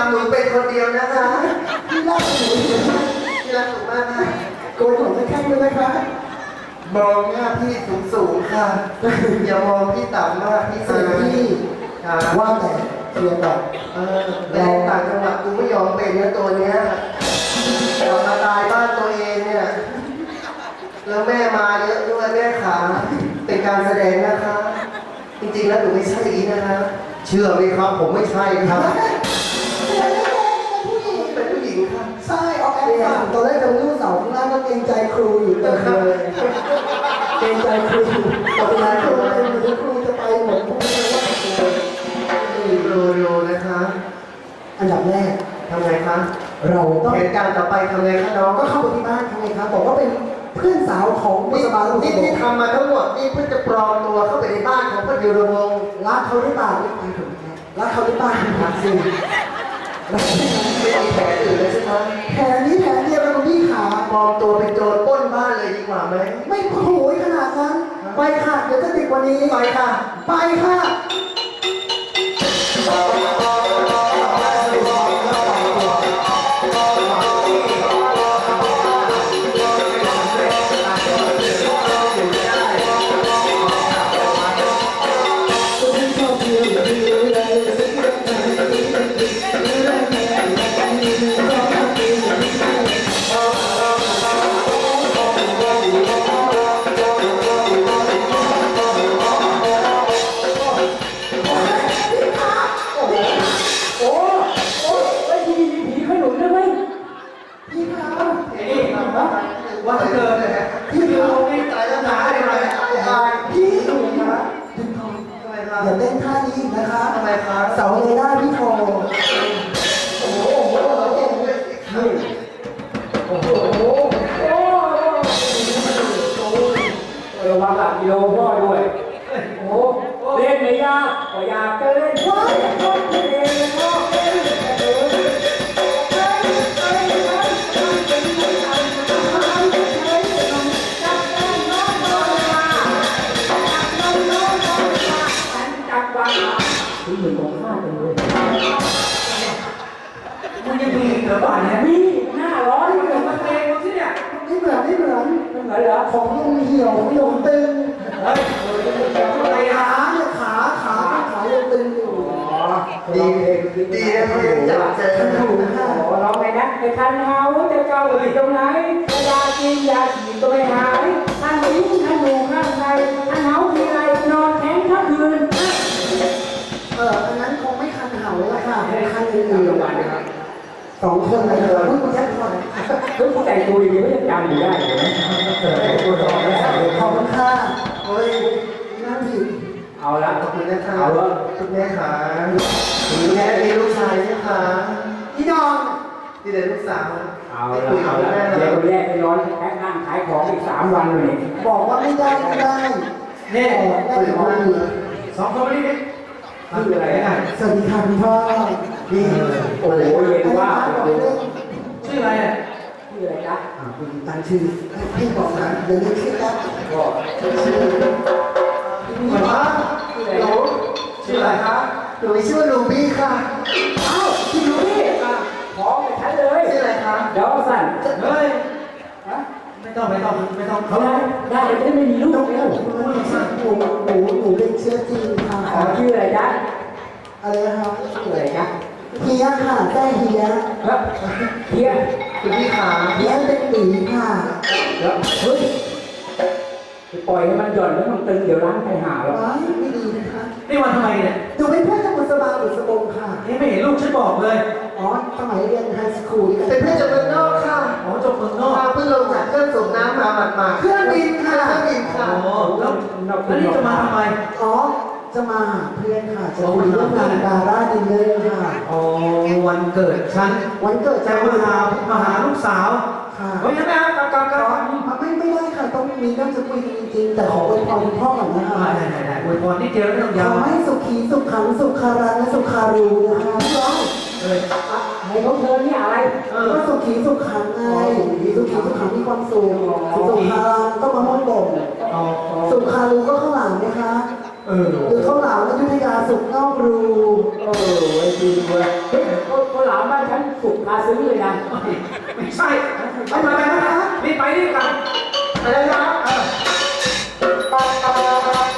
าพี่ไม่ทำหนูเป็นคนเดียวนะคะพี่รักหนูอยู่นะพี่รักหนูมากค่ะโกนหัวจะแข้งด้วยนะคะมองหน้าพี่สูงสูงๆค่ะอย่ามองพี่ต่ำมากพี่เสด็จพี่ค่ะว่าแต่เคลียร์ก่อนเออไปเล่นต่างจังหวัดกูไม่ยอมเป็นนะตัวเนี้ยกลับมาตายบ้านตัวเองเนี่ยแล้วแม่มาเยอะด้วยแม่ขาเป็นการแสดงนะคะ จริงๆแล้วหนูไม่ใช่อีนะคะ เชื่อไหมครับผมไม่ใช่ครับ ออกแอปสั่งตอนแรกจะรู้เสาข้างล่างก็เกรงใจครูอยู่เต็มเลยเกรงใจครูตอนนั้นครูเป็นเหมือนครูจะไปหมดพวกนี้ว่าครูโรโรนะคะอันดับแรกทำไงคะเราต้องแผนการต่อไปทำไงคะน้องก็เข้าไปที่บ้านทำไงครับบอกว่าเป็นเพื่อนสาวของบุนี่ษบาและบุษนี่บที่กทำมาทั้งหมดนี่เพื่อจะปลอมตัวเข้าไปในบ้านของพระเดชวงศ์รักเขาหรือเปล่าไม่ไปถูกไหมรักเขาหรือเปล่ารักสิรักสิไม่มีแผนอื่นเลยใช่ไหมแผนนี้แผนเดียวกันกับพี่ขา ปลอมตัวเป็นโจรปล้นบ้านเลยดีกว่าไหม ไม่โหยขนาดนั้น ไปค่ะ เดี๋ยวจะติดกว่านี้ ไปค่ะ ไปค่ะ ว่าจะเกิดเลยฮะพี่เราไม่ตายแล้วหนาเลยไหมตายพี่หนูนะดึงทองทำไมคะอย่าเต้นท่านี้อีกนะคะทำไมคะเสาเรดาร์พี่โทโอ้โหโอ้โหโอ้โหโอ้โหโอ้ระวังหลักกิโลพ่อด้วย โอ้เล่นไม่ยากก็อยากจะเล่นว้าย ถึงหนึ่งของข้าจังเลยมึงยังมีเหลือบ้านเนี่ยมีหน้าร้อนมึงเลเดี๋ยยวมามาเพลงมึงสิเนี่ยไม่เหมือนไม่เหมือนมันเหมือนเหรอของลุงเหี่ยวของลุงตึงเฮ้ยอะไรขาอะเนี่ยขาขาขาลุงตึงอยู่ ดีดีนะเขายังจับเจอฉันถูกค่ะโอ้เราไงนะไอ้คันเฮาจะเก่าอยู่ตรงไหนยากินยาฉีดก็ไม่หายท่านหิวท่านอ สองคนเลยเหรอพูดคุณแค่ก่อนเฮ้ยผู้แต่งตัวอย่างนี้ไม่ยังจำอยู่ได้เลยนะขอบคุณค่ะเฮ้ยนั่งผิดเอาละขอบคุณนะคะเอาละคุณแม่ขาคุณแม่มีลูกชายใช่ไหมคะพี่น้องที่เด็กลูกสาวเอาไม่ละคุยกัเอาบคุณละแม่เดี๋ยวแล้วคนแรกไปร้อนแพ็คนั่งขายของอีกสามวันเลยบอกว่าไม่ได้ไม่ได้นี่โอ้ได้คุยขกับองแม่ดีเลยสองคนมาดิดิ คืออะไรนะสวัสดีค่ะคุณพ่อดีโอ้โหเย็นว่าชื่ออะไรเนี่ยชื่ออะไรจ๊ะอ่าคุณตั้งชื่อพี่บอกนะเดี๋ยวนี้ชื่อแล้วก็ชื่อหมายว่าชื่ออะไรหนูนะชื่ออะไรคะหนูชื่อว่าลูบี้ค่ะเอ้าพี่ดูนี่ขอไปฉันเลย ชื่ออะไรคะ เดี๋ยวสั่น เฮ้ย ฮะ ไม่ ต้องไม่ต้องไม่ต้องเขาเขาได้ได้จะได้ไม่มีลูกแล้วหนูหนูหนูเป็นเชื้อจีนค่ะขอชื่ออะไรจ๊ะอะไรนะครับชื่ออะไรจ๊ะเฮียค่ะแต้เฮียเฮ้ยเฮียคุณพี่ขาเฮียเป็นตีค่ะเดี๋ยวเฮ้ยไปปล่อยให้มันหย่อนแล้วมันตึงเดี๋ยวล้างไปหาแล้วว้ายไม่ดีนะคะนี่วันทำไมเนี่ยหนูเป็นเพื่อนกับบุษบาบุษบงค่ะนี่ไม่เห็นลูกฉันบอกเลย อ๋อสมัยเรียนไฮสคูลด้วยเป็กันนเพื่อนจากเมืองนอกค่ะ อ๋อจบเมืองนอกมาเพิ่งลงจากเครื่องสูบน้ำมาหมาดๆเครื่องบินค่ะเครื่องบินค่ะ อ๋อแล้วแล้วนี่จะมาทำไม อ๋อ จะมาหาเพื่อนค่ะ จะคุยเรื่องงานดาราดินเนอร์ค่ะ อ๋อ วันเกิดฉัน วันเกิดจะมาหามาหาลูกสาวค่ะเฮ้ยยังไงครับกลับกลับกลับไม่ไม่ได้ค่ะ ต้องมีเรื่องจะคุยกันจริงๆ แต่ขออวยพรคุณพ่อก่อนนะคะอ่าได้ได้ได้อวยพรนิดเดียวไม่ต้องาวขอยให้สุขีสุขขังสุขารังและสุขารูนะคะพี่น้องเออ ให้เขาเธอเนี่ยอะไรเออ ก็สุขีสุขขังไงสุขีสุขขังมีความสุขสุขารังก็มะม่วงบ่มอ๋อสุขารูก็ข้าวหลามนะคะเออหรือข้าวหลามอยุธยาสุกนอกรูเออไอ้ดีด้วยเฮ้ยคนหลามบ้านฉันสุกคาซึ้งเลยนะ ไม่ใช่ ไปไปไปไปรีบไปรีบกลับอะไรนะครับ